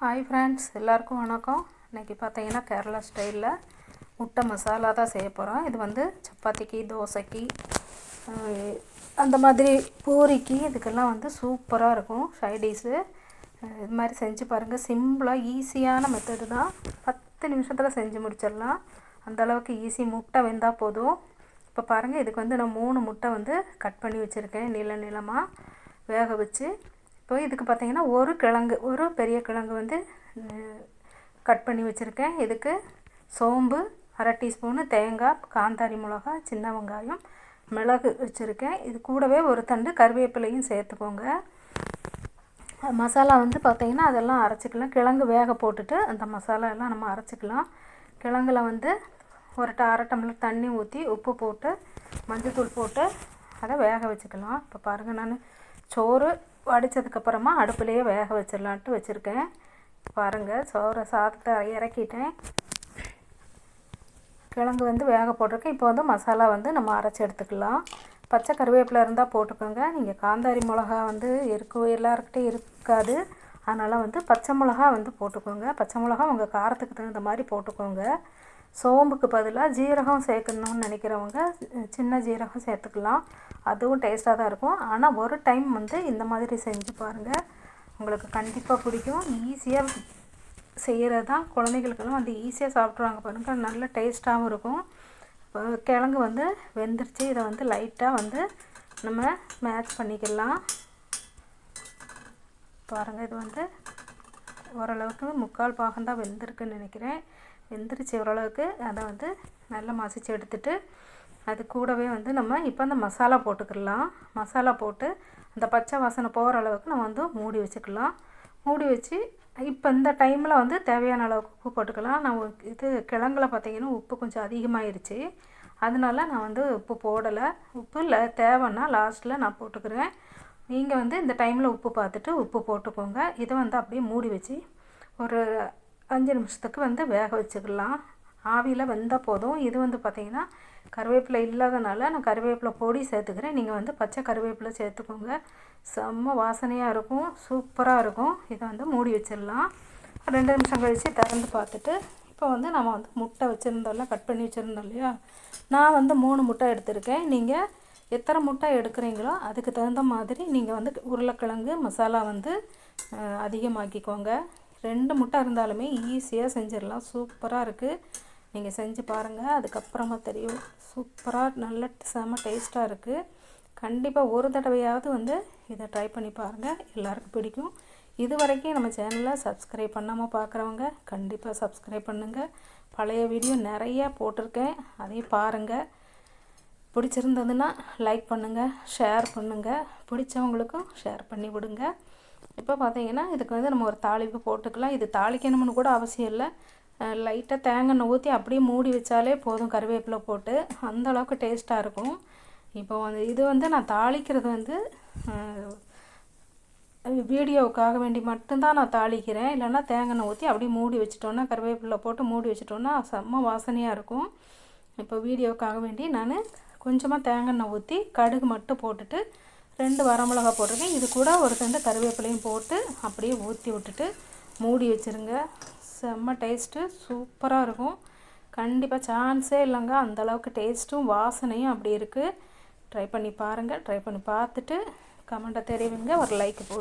Hi friends எல்லாருக்கும் வணக்கம். இன்றைக்கி பார்த்தீங்கன்னா கேரளா ஸ்டைலில் முட்டை மசாலா தான் செய்ய போகிறோம் இது வந்து சப்பாத்திக்கு தோசைக்கு அந்த மாதிரி பூரிக்கு இதுக்கெல்லாம் வந்து சூப்பராக இருக்கும். சைடிஷு இது மாதிரி செஞ்சு பாருங்கள் சிம்பிளாக ஈஸியான மெத்தடு தான். பத்து நிமிஷத்தில் செஞ்சு முடிச்சிடலாம். அந்த அளவுக்கு ஈஸி முட்டை வெந்தால் போதும். இப்போ பாருங்கள் இதுக்கு வந்து நான் மூணு முட்டை வந்து கட் பண்ணி வச்சுருக்கேன். நீள நீளமாக வேக வச்சு. இப்போ இதுக்கு பார்த்தீங்கன்னா ஒரு கிழங்கு ஒரு பெரிய கிழங்கு வந்து கட் பண்ணி வச்சுருக்கேன். இதுக்கு சோம்பு அரை டீஸ்பூனு தேங்காய் காந்தாரி மிளகா சின்ன வெங்காயம் மிளகு வச்சுருக்கேன். இது கூடவே ஒரு தண்டு கருவேப்பிலையும் சேர்த்துக்கோங்க. மசாலா வந்து பார்த்திங்கன்னா அதெல்லாம் அரைச்சிக்கலாம். கிழங்கு வேக போட்டுட்டு அந்த மசாலா எல்லாம் நம்ம அரைச்சிக்கலாம். கிழங்குல வந்து ஒரு அரை டம்ளர் தண்ணி ஊற்றி உப்பு போட்டு மஞ்சள்தூள் போட்டு அதை வேக வச்சுக்கலாம். இப்போ பாருங்கள் நான் சோறு வடித்ததுக்கப்புறமா அடுப்புலேயே வேக வச்சிடலான்ட்டு வச்சுருக்கேன். பாருங்கள் சோற சாதத்தை இறக்கிட்டேன். கிழங்கு வந்து வேக போட்டிருக்கேன். இப்போ வந்து மசாலா வந்து நம்ம அரைச்சி எடுத்துக்கலாம். பச்சை கருவேப்பிலை இருந்தால் போட்டுக்கோங்க. நீங்கள் காந்தாரி மிளகா வந்து இருக்கும் எல்லாருக்கிட்டையும் இருக்காது. அதனால் வந்து பச்சை மிளகா வந்து போட்டுக்கோங்க. பச்சை மிளகா உங்கள் காரத்துக்கு தகுந்த மாதிரி போட்டுக்கோங்க. சோம்புக்கு பதிலாக ஜீரகம் சேர்க்கணும்னு நினைக்கிறவங்க சின்ன ஜீரகம் சேர்த்துக்கலாம். அதுவும் டேஸ்ட்டாக தான் இருக்கும். ஆனால் ஒரு டைம் வந்து இந்த மாதிரி செஞ்சு பாருங்கள் உங்களுக்கு கண்டிப்பாக பிடிக்கும். ஈஸியாக செய்கிறது தான் குழந்தைகளுக்கெல்லாம் வந்து ஈஸியாக சாப்பிட்ருவாங்க பாருங்கள் நல்ல டேஸ்ட்டாகவும் இருக்கும். இப்போ கிழங்கு வந்து வெந்துருச்சு. இதை வந்து லைட்டாக வந்து நம்ம மேட்ச் பண்ணிக்கலாம். பாருங்கள் இது வந்து ஓரளவுக்கு முக்கால் பாகம் தான் வெந்திருக்குன்னு நினைக்கிறேன். வெந்துருச்சு ஓரளவுக்கு அதை வந்து நல்லா மசிச்சு எடுத்துட்டு அது கூடவே வந்து நம்ம இப்போ அந்த மசாலா போட்டுக்கிடலாம் மசாலா போட்டு அந்த பச்சை வாசனை போகிற அளவுக்கு நம்ம வந்து மூடி வச்சுக்கலாம். மூடி வச்சு இப்போ இந்த டைமில் வந்து தேவையான அளவுக்கு உப்பு போட்டுக்கலாம். நான் இது கிழங்குல பார்த்திங்கன்னா உப்பு கொஞ்சம் அதிகமாகிருச்சு அதனால நான் வந்து உப்பு போடலை. உப்பு இல்லை தேவைன்னா லாஸ்ட்டில் நான் போட்டுக்கிறேன். நீங்கள் வந்து இந்த டைமில் உப்பு பார்த்துட்டு உப்பு போட்டுக்கோங்க. இதை வந்து அப்படியே மூடி வச்சு ஒரு அஞ்சு நிமிஷத்துக்கு வந்து வேக வச்சுக்கலாம். ஆவியில் வெந்தால் போதும். இது வந்து பார்த்திங்கன்னா கருவேப்பிலை இல்லாதனால நான் கருவேப்பிலை பொடி சேர்த்துக்கிறேன். நீங்கள் வந்து பச்சை கருவேப்பிலை சேர்த்துக்கோங்க. செம்ம வாசனையாக இருக்கும். சூப்பராக இருக்கும். இதை வந்து மூடி வச்சிடலாம். ரெண்டு நிமிஷம் கழித்து திறந்து பார்த்துட்டு இப்போ வந்து நம்ம வந்து முட்டை வச்சுருந்தோம்ல கட் பண்ணி வச்சுருந்தோம் இல்லையா? நான் வந்து மூணு முட்டை எடுத்திருக்கேன். நீங்கள் எத்தனை முட்டை எடுக்கிறீங்களோ அதுக்கு தகுந்த மாதிரி நீங்கள் வந்து உருளைக்கிழங்கு மசாலா வந்து அதிகமாக்கிக்கோங்க. ரெண்டு முட்டை இருந்தாலுமே ஈஸியாக செஞ்சிடலாம். சூப்பராக இருக்குது நீங்கள் செஞ்சு பாருங்கள் அதுக்கப்புறமா தெரியும். சூப்பராக நல்ல செம டேஸ்ட்டாக இருக்குது கண்டிப்பாக ஒரு தடவையாவது வந்து இதை ட்ரை பண்ணி பாருங்கள் எல்லாருக்கும் பிடிக்கும். இது வரைக்கும் நம்ம சேனலை சப்ஸ்கிரைப் பண்ணாமல் பார்க்குறவங்க கண்டிப்பாக சப்ஸ்கிரைப் பண்ணுங்கள் பழைய வீடியோ நிறையா போட்டிருக்கேன். அதையும் பாருங்கள் பிடிச்சிருந்ததுன்னா லைக் பண்ணுங்கள் ஷேர் பண்ணுங்கள் பிடிச்சவங்களுக்கும் ஷேர் பண்ணி விடுங்க. இப்போ பார்த்தீங்கன்னா இதுக்கு வந்து நம்ம ஒரு தாளிப்பு போட்டுக்கலாம். இது தாளிக்கணும்னு கூட அவசியம் இல்லை. லைட்டாக தேங்காய் ஊற்றி அப்படியே மூடி வச்சாலே போதும் கருவேப்பிலை போட்டு. அந்தளவுக்கு டேஸ்ட்டாக இருக்கும். இப்போ வந்து இது வந்து நான் தாளிக்கிறது வந்து வீடியோவுக்காக வேண்டி மட்டும்தான் நான் தாளிக்கிறேன். இல்லைன்னா தேங்காய் ஊற்றி அப்படியே மூடி வச்சிட்டோன்னா கருவேப்பிலை போட்டு மூடி வச்சிட்டோன்னா செம்ம வாசனையாக இருக்கும். இப்போ வீடியோவுக்காக வேண்டி நான் கொஞ்சமாக தேங்காய் ஊற்றி கடுகு மட்டும் போட்டுட்டு ரெண்டு வரமிளகா போட்டிருக்கேன். இது கூட ஒரு தண்டு கருவேப்பிலையும் போட்டு அப்படியே ஊற்றி விட்டுட்டு மூடி வச்சிருங்க. செம்ம டேஸ்ட்டு சூப்பராக இருக்கும். கண்டிப்பாக சான்ஸே இல்லைங்க. அந்த அளவுக்கு டேஸ்ட்டும் வாசனையும் அப்படி இருக்குது ட்ரை பண்ணி பாருங்கள் ட்ரை பண்ணி பார்த்துட்டு கமெண்ட்டை தெரிவிங்க. ஒரு லைக் போடு.